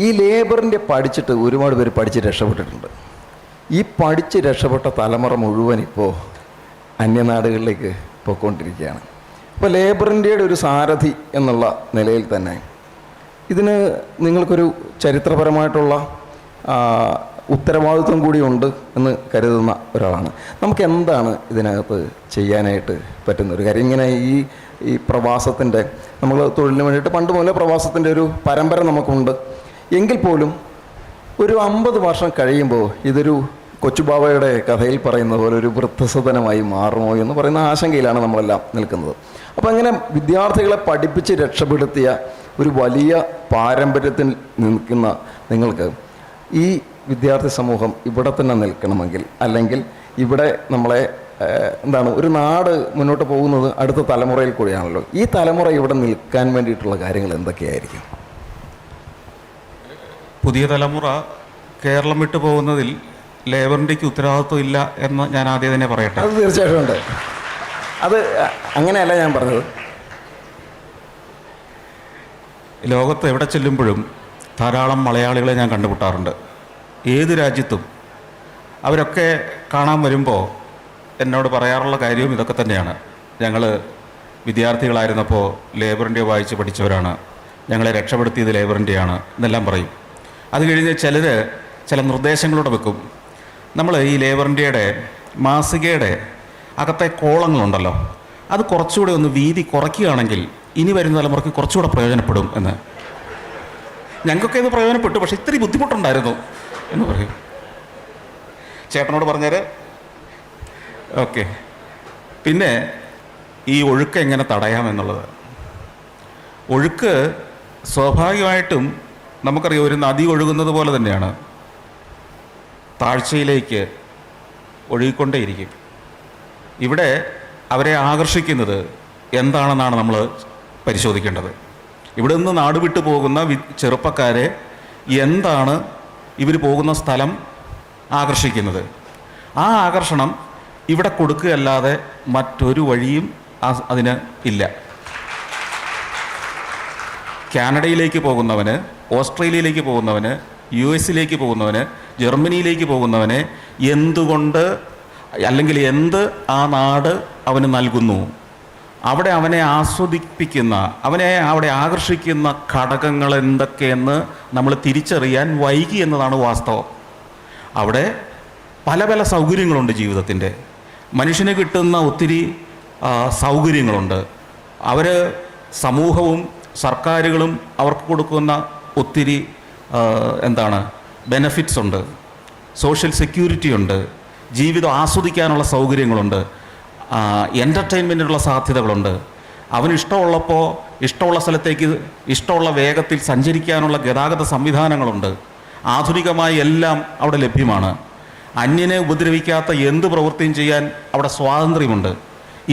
ഈ ലേബറിന്റെ പഠിച്ചിട്ട് ഒരുപാട് പേര് പഠിച്ച് രക്ഷപ്പെട്ടിട്ടുണ്ട്. ഈ പഠിച്ച് രക്ഷപ്പെട്ട തലമുറ മുഴുവൻ ഇപ്പോൾ അന്യനാടുകളിലേക്ക് പോയിക്കൊണ്ടിരിക്കുകയാണ്. അപ്പോൾ ലേബറിന്റെ ഒരു സാരഥി എന്നുള്ള നിലയിൽ തന്നെ ഇതിന് നിങ്ങൾക്കൊരു ചരിത്രപരമായിട്ടുള്ള ഉത്തരവാദിത്വം കൂടിയുണ്ട് എന്ന് കരുതുന്ന ഒരാളാണ്. നമുക്ക് എന്താണ് ഇതിനകത്ത് ചെയ്യാനായിട്ട് പറ്റുന്ന ഒരു കാര്യം? ഇങ്ങനെ ഈ ഈ പ്രവാസത്തിന്റെ നമ്മൾ തൊഴിലിന് വേണ്ടിയിട്ട് പണ്ട് മുതലേ പ്രവാസത്തിന്റെ ഒരു പരമ്പര നമുക്കുണ്ട്. എങ്കിൽ പോലും ഒരു അമ്പത് വർഷം കഴിയുമ്പോൾ ഇതൊരു കൊച്ചുബാവയുടെ കഥയിൽ പറയുന്ന പോലെ ഒരു വൃദ്ധസദനമായി മാറുമോ എന്ന് പറയുന്ന ആശങ്കയിലാണ് നമ്മളെല്ലാം നിൽക്കുന്നത്. അപ്പോൾ അങ്ങനെ വിദ്യാർത്ഥികളെ പഠിപ്പിച്ച് രക്ഷപ്പെടുത്തിയ ഒരു വലിയ പാരമ്പര്യത്തിൽ നിൽക്കുന്ന നിങ്ങൾക്ക് ഈ വിദ്യാർത്ഥി സമൂഹം ഇവിടെ തന്നെ നിൽക്കണമെങ്കിൽ അല്ലെങ്കിൽ ഇവിടെ നമ്മളെ എന്താണ് ഒരു നാട് മുന്നോട്ട് പോകുന്നത് അടുത്ത തലമുറയിൽ കൂടിയാണല്ലോ. ഈ തലമുറ ഇവിടെ നിൽക്കാൻ വേണ്ടിയിട്ടുള്ള കാര്യങ്ങൾ എന്തൊക്കെയായിരിക്കും? പുതിയ തലമുറ കേരളം വിട്ടു പോകുന്നതിൽ ലേബർ ഇന്ത്യയ്ക്ക് ഉത്തരവാദിത്വം ഇല്ല എന്ന് ഞാൻ ആദ്യം തന്നെ പറയട്ടെ. അത് തീർച്ചയായിട്ടും ഉണ്ട്. അത് അങ്ങനെയല്ല ഞാൻ പറഞ്ഞത്. ലോകത്ത് എവിടെ ചെല്ലുമ്പോഴും ധാരാളം മലയാളികളെ ഞാൻ കണ്ടുമുട്ടാറുണ്ട്. ഏത് രാജ്യത്തും അവരൊക്കെ കാണാൻ വരുമ്പോൾ എന്നോട് പറയാറുള്ള കാര്യവും ഇതൊക്കെ തന്നെയാണ്. ഞങ്ങൾ വിദ്യാർത്ഥികളായിരുന്നപ്പോൾ ലേബർ ഇന്ത്യ വായിച്ച് പഠിച്ചവരാണ്. ഞങ്ങളെ രക്ഷപ്പെടുത്തിയത് ലേബർ ഇന്ത്യയാണ് എന്നെല്ലാം പറയും. അത് കഴിഞ്ഞ് ചിലർ ചില നിർദ്ദേശങ്ങളോട് വെക്കും. നമ്മൾ ഈ ലേബർ ഇന്ത്യയുടെ മാസികയുടെ അകത്തെ കോളങ്ങളുണ്ടല്ലോ. അത് കുറച്ചുകൂടെ ഒന്ന് വീതി കുറയ്ക്കുകയാണെങ്കിൽ ഇനി വരുന്ന തലമുറയ്ക്ക് കുറച്ചുകൂടെ പ്രയോജനപ്പെടും എന്ന്. ഞങ്ങൾക്കൊക്കെ ഇത് പ്രയോജനപ്പെട്ടു പക്ഷേ ഇത്തിരി ബുദ്ധിമുട്ടുണ്ടായിരുന്നു എന്ന് പറയും. ചേട്ടനോട് പറഞ്ഞേര്. ഓക്കെ. പിന്നെ ഈ ഒഴുക്ക് എങ്ങനെ തടയാമെന്നുള്ളത്. ഒഴുക്ക് സ്വാഭാവികമായിട്ടും നമുക്കറിയാം ഒരു നദി ഒഴുകുന്നത് പോലെ തന്നെയാണ്. താഴ്ചയിലേക്ക് ഒഴുകിക്കൊണ്ടേയിരിക്കും. ഇവിടെ അവരെ ആകർഷിക്കുന്നത് എന്താണെന്നാണ് നമ്മൾ പരിശോധിക്കേണ്ടത്. ഇവിടെ നിന്ന് നാട് വിട്ടു പോകുന്ന വി ചെറുപ്പക്കാരെ എന്താണ് ഇവർ പോകുന്ന സ്ഥലം ആകർഷിക്കുന്നത്? ആ ആകർഷണം ഇവിടെ കൊടുക്കുകയല്ലാതെ മറ്റൊരു വഴിയും അതിന് ഇല്ല. കാനഡയിലേക്ക് പോകുന്നവന് ഓസ്ട്രേലിയയിലേക്ക് പോകുന്നവന് യു എസിലേക്ക് പോകുന്നവന് ജർമ്മനിയിലേക്ക് പോകുന്നവന് എന്തുകൊണ്ട് അല്ലെങ്കിൽ എന്ത് ആ നാട് അവന് നൽകുന്നു? അവിടെ അവനെ ആസ്വദിപ്പിക്കുന്ന അവനെ അവിടെ ആകർഷിക്കുന്ന ഘടകങ്ങൾ എന്തൊക്കെയെന്ന് നമ്മൾ തിരിച്ചറിയാൻ വൈകി എന്നതാണ് വാസ്തവം. അവിടെ പല പല സൗകര്യങ്ങളുണ്ട് ജീവിതത്തിന്റെ. മനുഷ്യന് കിട്ടുന്ന ഒത്തിരി സൗകര്യങ്ങളുണ്ട്. അവർ സമൂഹവും സർക്കാരുകളും അവർക്ക് കൊടുക്കുന്ന ഒത്തിരി എന്താണ് ബെനഫിറ്റ്സ് ഉണ്ട് സോഷ്യൽ സെക്യൂരിറ്റി ഉണ്ട് ജീവിതം ആസ്വദിക്കാനുള്ള സൗകര്യങ്ങളുണ്ട് എന്റർടൈൻമെന്റിനുള്ള സാധ്യതകളുണ്ട്. അവന് ഇഷ്ടമുള്ളപ്പോൾ ഇഷ്ടമുള്ള സ്ഥലത്തേക്ക് ഇഷ്ടമുള്ള വേഗത്തിൽ സഞ്ചരിക്കാനുള്ള ഗതാഗത സംവിധാനങ്ങളുണ്ട്. ആധുനികമായി എല്ലാം അവിടെ ലഭ്യമാണ്. അന്യനെ ഉപദ്രവിക്കാത്ത എന്ത് പ്രവൃത്തിയും ചെയ്യാൻ അവിടെ സ്വാതന്ത്ര്യമുണ്ട്.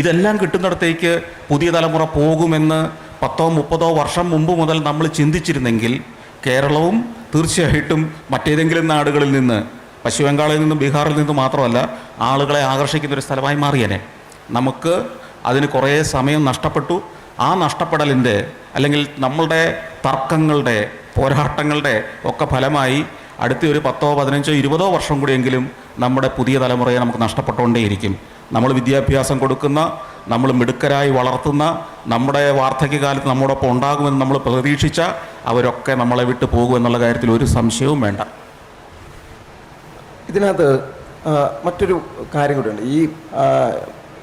ഇതെല്ലാം കിട്ടുന്നിടത്തേക്ക് പുതിയ തലമുറ പോകുമെന്ന് പത്തോ മുപ്പതോ വർഷം മുമ്പ് മുതൽ നമ്മൾ ചിന്തിച്ചിരുന്നെങ്കിൽ കേരളവും തീർച്ചയായിട്ടും മറ്റേതെങ്കിലും നാടുകളിൽ നിന്ന് പശ്ചിമ ബംഗാളിൽ നിന്നും ബീഹാറിൽ നിന്നും മാത്രമല്ല ആളുകളെ ആകർഷിക്കുന്ന ഒരു സ്ഥലമായി മാറിയനെ. നമുക്ക് അതിന് കുറേ സമയം നഷ്ടപ്പെട്ടു. ആ നഷ്ടപ്പെടലിന്റെ അല്ലെങ്കിൽ നമ്മളുടെ തർക്കങ്ങളുടെ പോരാട്ടങ്ങളുടെ ഒക്കെ ഫലമായി അടുത്ത ഒരു പത്തോ പതിനഞ്ചോ ഇരുപതോ വർഷം കൂടിയെങ്കിലും നമ്മുടെ പുതിയ തലമുറയെ നമുക്ക് നഷ്ടപ്പെട്ടുകൊണ്ടേയിരിക്കും. നമ്മൾ വിദ്യാഭ്യാസം കൊടുക്കുന്ന നമ്മൾ മിടുക്കരായി വളർത്തുന്ന നമ്മുടെ വാർദ്ധക്യകാലത്ത് നമ്മോടൊപ്പം ഉണ്ടാകുമെന്ന് നമ്മൾ പ്രതീക്ഷിച്ച അവരൊക്കെ നമ്മളെ വിട്ടു പോകുമെന്നുള്ള കാര്യത്തിൽ ഒരു സംശയവും വേണ്ട. ഇതിനകത്ത് മറ്റൊരു കാര്യം കൂടിയുണ്ട്. ഈ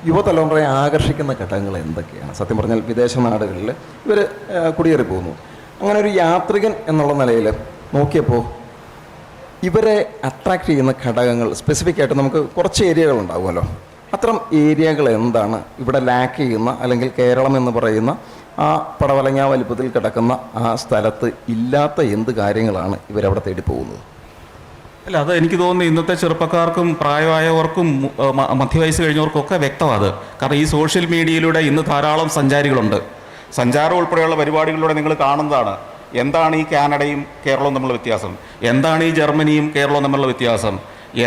യുവതലമുറയെ ആകർഷിക്കുന്ന ഘട്ടങ്ങൾ എന്തൊക്കെയാണ്? സത്യം പറഞ്ഞാൽ വിദേശ നാടുകളിൽ ഇവർ കുടിയേറി പോകുന്നു. അങ്ങനെ ഒരു യാത്രികൻ എന്നുള്ള നിലയിൽ നോക്കിയപ്പോൾ ഇവരെ അട്രാക്റ്റ് ചെയ്യുന്ന ഘടകങ്ങൾ സ്പെസിഫിക് ആയിട്ട് നമുക്ക് കുറച്ച് ഏരിയകൾ ഉണ്ടാവുമല്ലോ. അത്തരം ഏരിയകൾ എന്താണ് ഇവിടെ ലാക്ക് ചെയ്യുന്ന അല്ലെങ്കിൽ കേരളം എന്ന് പറയുന്ന ആ പടവലങ്ങ വലിപ്പത്തിൽ കിടക്കുന്ന ആ സ്ഥലത്ത് ഇല്ലാത്ത എന്ത് കാര്യങ്ങളാണ് ഇവരവിടെ തേടി പോകുന്നത് അല്ല അത് എനിക്ക് തോന്നുന്നു ഇന്നത്തെ ചെറുപ്പക്കാർക്കും പ്രായമായവർക്കും മധ്യവയസ്സ് കഴിഞ്ഞവർക്കൊക്കെ വ്യക്തമാണ് കാരണം ഈ സോഷ്യൽ മീഡിയയിലൂടെ ഇന്ന് ധാരാളം സഞ്ചാരികളുണ്ട്. സഞ്ചാരം ഉൾപ്പെടെയുള്ള പരിപാടികളിലൂടെ നിങ്ങൾ കാണുന്നതാണ്. എന്താണ് ഈ കാനഡയും കേരളവും തമ്മിലുള്ള വ്യത്യാസം? എന്താണ് ഈ ജർമ്മനിയും കേരളവും തമ്മിലുള്ള വ്യത്യാസം?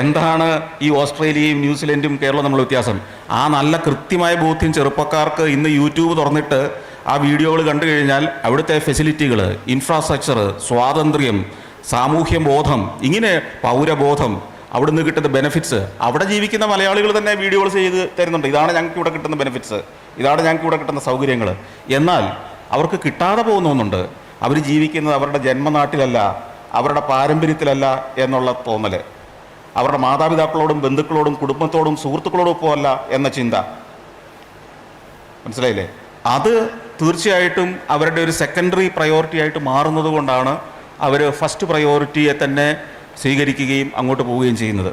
എന്താണ് ഈ ഓസ്ട്രേലിയയും ന്യൂസിലൻഡും കേരളവും തമ്മിലുള്ള വ്യത്യാസം? ആ നല്ല കൃത്യമായ ബോധ്യം ചെറുപ്പക്കാർക്ക് ഇന്ന് യൂട്യൂബ് തുറന്നിട്ട് ആ വീഡിയോകൾ കണ്ടു കഴിഞ്ഞാൽ അവിടുത്തെ ഫെസിലിറ്റികൾ ഇൻഫ്രാസ്ട്രക്ചർ സ്വാതന്ത്ര്യം സാമൂഹ്യ ബോധം ഇങ്ങനെ പൗരബോധം അവിടുന്ന് കിട്ടുന്ന ബെനിഫിറ്റ്സ് അവിടെ ജീവിക്കുന്ന മലയാളികൾ തന്നെ വീഡിയോകൾ ചെയ്ത് തരുന്നുണ്ട്. ഇതാണ് ഞങ്ങൾക്ക് ഇവിടെ കിട്ടുന്ന ബെനിഫിറ്റ്സ് ഇതാണ് ഞങ്ങൾക്ക് ഇവിടെ കിട്ടുന്ന സൗകര്യങ്ങൾ എന്നാൽ അവർക്ക് കിട്ടാതെ പോകുന്നൊന്നുണ്ട്. അവർ ജീവിക്കുന്നത് അവരുടെ ജന്മനാട്ടിലല്ല അവരുടെ പാരമ്പര്യത്തിലല്ല എന്നുള്ള തോന്നൽ അവരുടെ മാതാപിതാക്കളോടും ബന്ധുക്കളോടും കുടുംബത്തോടും സുഹൃത്തുക്കളോടും ഒപ്പമല്ല എന്ന ചിന്ത. മനസ്സിലായില്ലേ? അത് തീർച്ചയായിട്ടും അവരുടെ ഒരു സെക്കൻഡറി പ്രയോറിറ്റി ആയിട്ട് മാറുന്നത് കൊണ്ടാണ് അവർ ഫസ്റ്റ് പ്രയോറിറ്റിയെ തന്നെ സ്വീകരിക്കുകയും അങ്ങോട്ട് പോവുകയും ചെയ്യുന്നത്.